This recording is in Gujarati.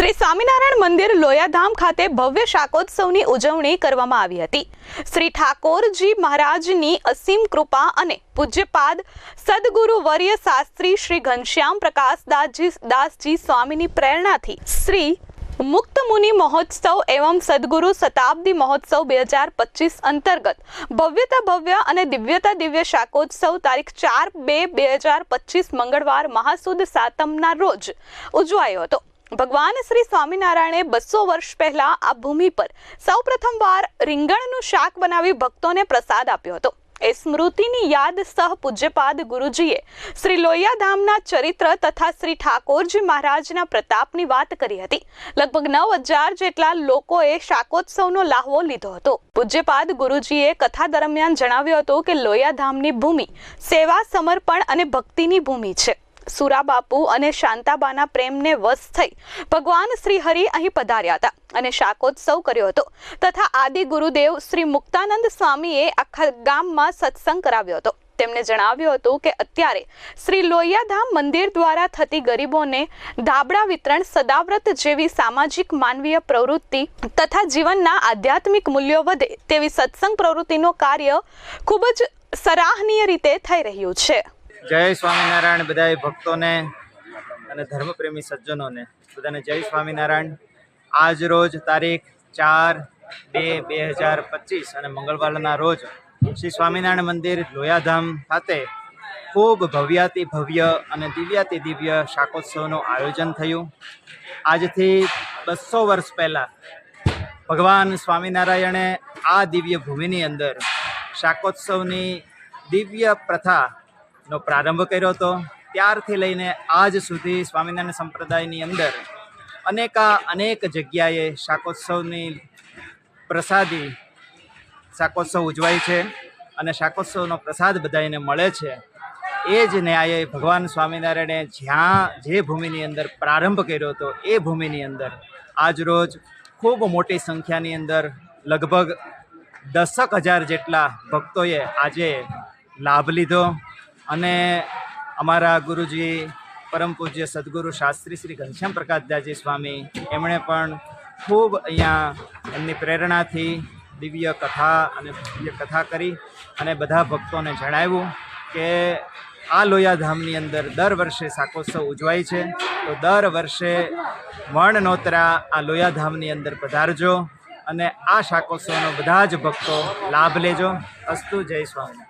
શ્રી સ્વામિનારાયણ મંદિર લોયાધામ ખાતે ભવ્ય શાકોત્સવની ઉજવણી કરવામાં આવી હતી. શ્રી ઠાકોરજી મહારાજની અસીમ કૃપા અને પૂજ્યપાદ સદગુરુ વર્ય શાસ્ત્રી શ્રી ઘનશ્યામ પ્રકાશ દાસજી દાસજી સ્વામીની પ્રેરણાથી શ્રી મુક્ત મુનિ મહોત્સવ એવં સદગુરુ શતાબ્દી મહોત્સવ બે હજાર પચીસ અંતર્ગત ભવ્યતા ભવ્ય અને દિવ્યતા દિવ્ય શાકોત્સવ તારીખ ચાર બે બે હજાર પચીસ મંગળવાર મહાસુદ સાતમના રોજ ઉજવાયો હતો. ભગવાન શ્રી સ્વામિનારાયણે બસો વર્ષ પહેલા આ ભૂમિ પર સૌ પ્રથમવાર રીંગણનું શાક બનાવી ભક્તોને પ્રસાદ આપ્યો હતો. એ સ્મૃતિની યાદ સહ પૂજ્યપાદ ગુરુજીએ શ્રી લોહિયાધામના ચરિત્ર તથા શ્રી ઠાકોરજી મહારાજના પ્રતાપની વાત કરી હતી. લગભગ નવ હજાર જેટલા લોકોએ શાકોત્સવનો લાહવો લીધો હતો. પૂજ્યપાદ ગુરુજીએ કથા દરમિયાન જણાવ્યું હતું કે લોહિયાધામની ભૂમિ સેવા, સમર્પણ અને ભક્તિની ભૂમિ છે. સુરાબાપુ અને શાંતાબાના પ્રેમને વશ થઈ ભગવાન શ્રીહરિ અહીં પધાર્યા હતા અને શાકોત્સવ કર્યો હતો તથા આદિ ગુરુદેવ શ્રી મુક્તાનંદ સ્વામીએ આખા ગામમાં સત્સંગ કરાવ્યો હતો. તેમણે જણાવ્યું હતું કે અત્યારે શ્રી લોહિયાધામ મંદિર દ્વારા થતી ગરીબોને ધાબળા વિતરણ સદાવ્રત જેવી સામાજિક માનવીય પ્રવૃત્તિ તથા જીવનના આધ્યાત્મિક મૂલ્યો વધે તેવી સત્સંગ પ્રવૃત્તિનો કાર્ય ખૂબ જ સરાહનીય રીતે થઈ રહ્યું છે. જય સ્વામિનારાયણ બધા ભક્તોને અને ધર્મપ્રેમી સજ્જનોને. બધાને જય સ્વામિનારાયણ. આજ રોજ તારીખ ચાર બે બે હજાર પચીસ અને મંગળવારના રોજ શ્રી સ્વામિનારાયણ મંદિર લોયાધામ ખાતે ખૂબ ભવ્યાતિ ભવ્ય અને દિવ્યાતિ દિવ્ય શાકોત્સવનું આયોજન થયું. આજથી બસો વર્ષ પહેલાં ભગવાન સ્વામિનારાયણે આ દિવ્ય ભૂમિની અંદર શાકોત્સવની દિવ્ય પ્રથાનો પ્રારંભ કર્યો હતો. ત્યારથી લઈને આજ સુધી સ્વામિનારાયણ સંપ્રદાયની અંદર અનેકા અનેક જગ્યાએ શાકોત્સવની પ્રસાદી, શાકોત્સવ ઉજવાય છે અને શાકોત્સવનો પ્રસાદ બધાને મળે છે. એ જ ન્યાયે ભગવાન સ્વામિનારાયણે જ્યાં જે ભૂમિની અંદર પ્રારંભ કર્યો હતો, એ ભૂમિની અંદર આજ રોજ ખૂબ મોટી સંખ્યાની અંદર લગભગ દસક હજાર જેટલા ભક્તોએ આજે લાભ લીધો. અને અમારા ગુરુજી, પરમ પૂજ્ય સદગુરુ શાસ્ત્રી શ્રી ઘનશ્યામ પ્રકાશદાસજી સ્વામી, એમણે પણ ખૂબ અહીંયા એમની પ્રેરણાથી દિવ્ય કથા અને દિવ્ય કથા કરી અને બધા ભક્તોને જણાવ્યું કે આ લોયાધામની અંદર દર વર્ષે શાકોત્સવ ઉજવાય છે. તો દર વર્ષે વણ નોતરા આ લોયાધામની અંદર પધારજો અને આ શાકોત્સવનો બધા જ ભક્તો લાભ લેજો. અસ્તુ જય સ્વામિનારાયણ.